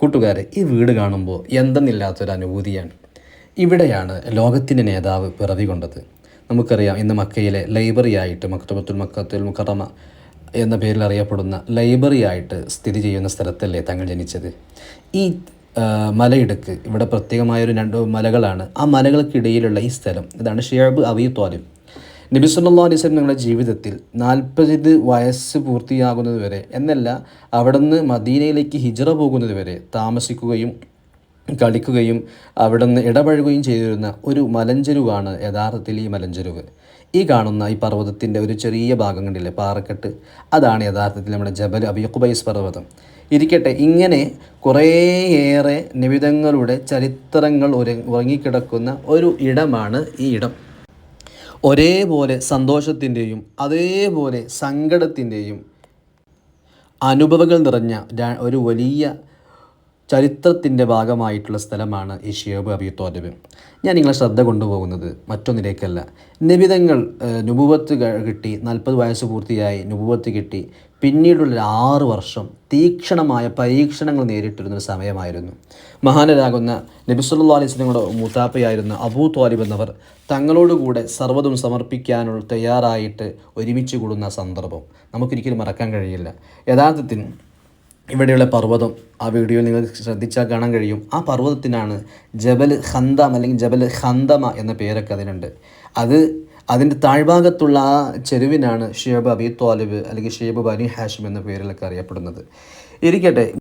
കൂട്ടുകാരെ ഈ വീട് കാണുമ്പോൾ എന്തെന്നില്ലാത്തൊരു അനുഭൂതിയാണ്. ഇവിടെയാണ് ലോകത്തിന്റെ നേതാവ് പിറവി കൊണ്ടത്. നമുക്കറിയാം ഇന്ന് മക്കയിലെ ലൈബ്രറി ആയിട്ട് മക്തബത്തുൽ മക്കത്തുൽ മുക്കറമ എന്ന പേരിൽ അറിയപ്പെടുന്ന ലൈബ്രറി ആയിട്ട് സ്ഥിതി ചെയ്യുന്ന സ്ഥലത്തല്ലേ തങ്ങൾ ജനിച്ചത്. ഈ മലയിടുക്ക് ഇവിടെ പ്രത്യേകമായൊരു രണ്ട് മലകളാണ്. ആ മലകൾക്കിടയിലുള്ള ഈ സ്ഥലം ഇതാണ് ഷിയാബ് അവി തോലിം നബി സല്ലാ അലൈഹി വസല്ലം ഞങ്ങളുടെ ജീവിതത്തിൽ നാൽപ്പത് വയസ്സ് പൂർത്തിയാകുന്നത് വരെ എന്നല്ല അവിടുന്ന് മദീനയിലേക്ക് ഹിജറ പോകുന്നത് വരെ താമസിക്കുകയും കളിക്കുകയും അവിടുന്ന് ഇടപഴകുകയും ചെയ്തിരുന്ന ഒരു മലഞ്ചെരുവാണ് യഥാർത്ഥത്തിൽ ഈ മലഞ്ചെരുവ്. ഈ കാണുന്ന ഈ പർവതത്തിന്റെ ഒരു ചെറിയ ഭാഗം കണ്ടില്ലേ? പാറക്കെട്ട്. അതാണ് യഥാർത്ഥത്തിൽ നമ്മുടെ ജബൽ അബിയുബൈസ് പർവതം. ഇരിക്കട്ടെ ഇങ്ങനെ കുറേയേറെ നിമിതങ്ങളുടെ ചരിത്രങ്ങൾ ഉറങ്ങിക്കിടക്കുന്ന ഒരു ഇടമാണ് ഈ ഇടം. ഒരേപോലെ സന്തോഷത്തിന്റെയും അതേപോലെ സങ്കടത്തിന്റെയും അനുഭവങ്ങൾ നിറഞ്ഞ ഒരു വലിയ ചരിത്രത്തിന്റെ ഭാഗമായിട്ടുള്ള സ്ഥലമാണ് ഈ ഷിയോബ് അബി ഞാൻ നിങ്ങളെ ശ്രദ്ധ കൊണ്ടുപോകുന്നത് മറ്റൊന്നിലേക്കല്ല. നിബിതങ്ങൾ നുപുവത്ത് കിട്ടി നാൽപ്പത് വയസ്സ് പൂർത്തിയായി നുപുവത്ത് കിട്ടി പിന്നീടുള്ള ആറ് വർഷം തീക്ഷണമായ പരീക്ഷണങ്ങൾ നേരിട്ടിരുന്ന ഒരു സമയമായിരുന്നു. മഹാനരാകുന്ന നബിസുല്ലാ അലൈഹി സ്വലങ്ങളുടെ മൂത്താപ്പയായിരുന്ന അബൂ ത്വാലിബ് എന്നവർ തങ്ങളോടുകൂടെ സർവതും സമർപ്പിക്കാനുള്ള തയ്യാറായിട്ട് ഒരുമിച്ച് കൂടുന്ന സന്ദർഭം. നമുക്കൊരിക്കലും മറക്കാൻ കഴിയില്ല. യഥാർത്ഥത്തിൽ ഇവിടെയുള്ള പർവതം ആ വീഡിയോയിൽ നിങ്ങൾ ശ്രദ്ധിച്ചാൽ കാണാൻ കഴിയും. ആ പർവതത്തിനാണ് ജബൽ ഹന്തം അല്ലെങ്കിൽ ജബൽ ഖന്തമ എന്ന പേരൊക്കെ അതിനുണ്ട് അത് അതിന്റെ താഴ്ഭാഗത്തുള്ള ആ ചെരുവിനാണ് ഷിയബ് അബി ത്വാലിബ് അല്ലെങ്കിൽ ഷിയബ് ബനി ഹാഷിം എന്ന പേരിലൊക്കെ അറിയപ്പെടുന്നത്. ഇരിക്കട്ടെ.